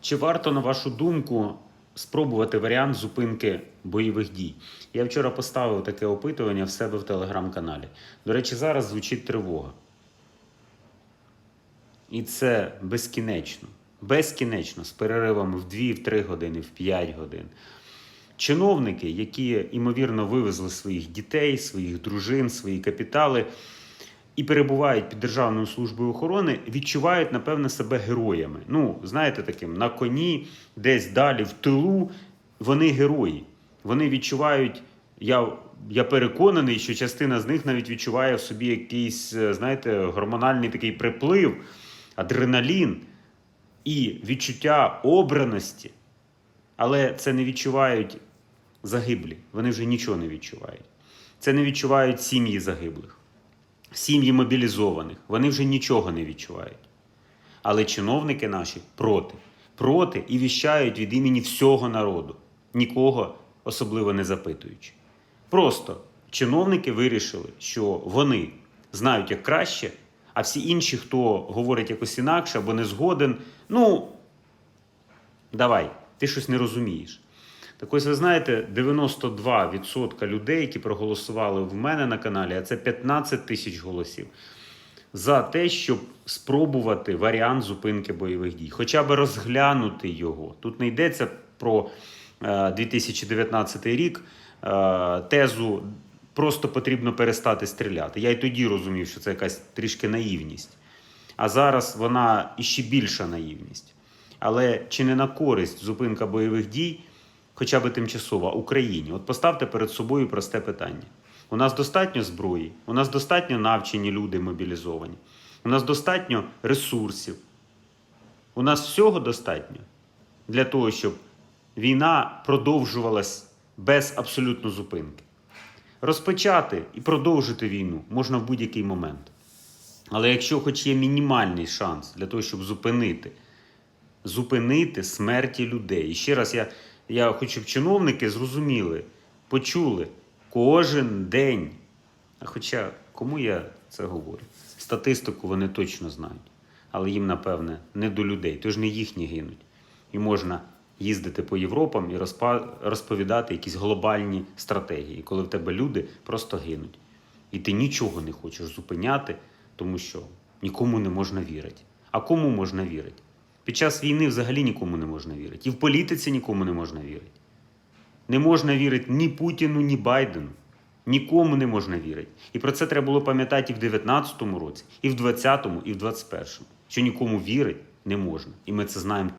Чи варто, на вашу думку, спробувати варіант зупинки бойових дій? Я вчора поставив таке опитування в себе в телеграм-каналі. До речі, зараз звучить тривога. І це безкінечно. Безкінечно, з переривами в 2-3 години, в 5 годин. Чиновники, які ймовірно вивезли своїх дітей, своїх дружин, свої капітали і перебувають під Державною службою охорони, відчувають, напевне, себе героями. Ну, знаєте, таким на коні, десь далі в тилу, вони герої. Вони відчувають, я, я переконаний, що частина з них навіть відчуває в собі якийсь, е, знаєте, гормональний такий приплив, адреналін і відчуття обраності. Але це не відчувають загиблі. Вони вже нічого не відчувають. Це не відчувають сім'ї загиблих, сім'ї мобілізованих. Вони вже нічого не відчувають. Але чиновники наші проти. Проти і віщають від імені всього народу, нікого особливо не запитуючи. Просто чиновники вирішили, що вони знають як краще, а всі інші, хто говорить якось інакше або не згоден, ну, давай, ти щось не розумієш. Так ось ви знаєте, 92% людей, які проголосували в мене на каналі, а це 15 тисяч голосів, за те, щоб спробувати варіант зупинки бойових дій, хоча б розглянути його. Тут не йдеться про е, 2019 рік, е, тезу просто потрібно перестати стріляти. Я й тоді розумів, що це якась трішки наївність. А зараз вона іще більша наївність. Але чи не на користь зупинка бойових дій, хоча б тимчасова, Україні? От поставте перед собою просте питання. У нас достатньо зброї, у нас достатньо навчені люди мобілізовані, у нас достатньо ресурсів, у нас всього достатньо для того, щоб війна продовжувалась без абсолютно зупинки. Розпочати і продовжити війну можна в будь-який момент. Але якщо хоч є мінімальний шанс для того, щоб зупинити, зупинити смерті людей. І ще раз я, я хочу, щоб чиновники зрозуміли, почули кожен день. Хоча кому я це говорю? Статистику вони точно знають, але їм, напевне, не до людей, тож не їхні гинуть. І можна їздити по Європам і розповідати якісь глобальні стратегії, коли в тебе люди просто гинуть. І ти нічого не хочеш зупиняти, тому що нікому не можна вірити. А кому можна вірити? Під час війни взагалі нікому не можна вірити. І в політиці нікому не можна вірити. Не можна вірити ні Путіну, ні Байдену. Нікому не можна вірити. І про це треба було пам'ятати і в 19-му році, і в 20-му, і в 21-му. Що нікому вірити не можна. І ми це знаємо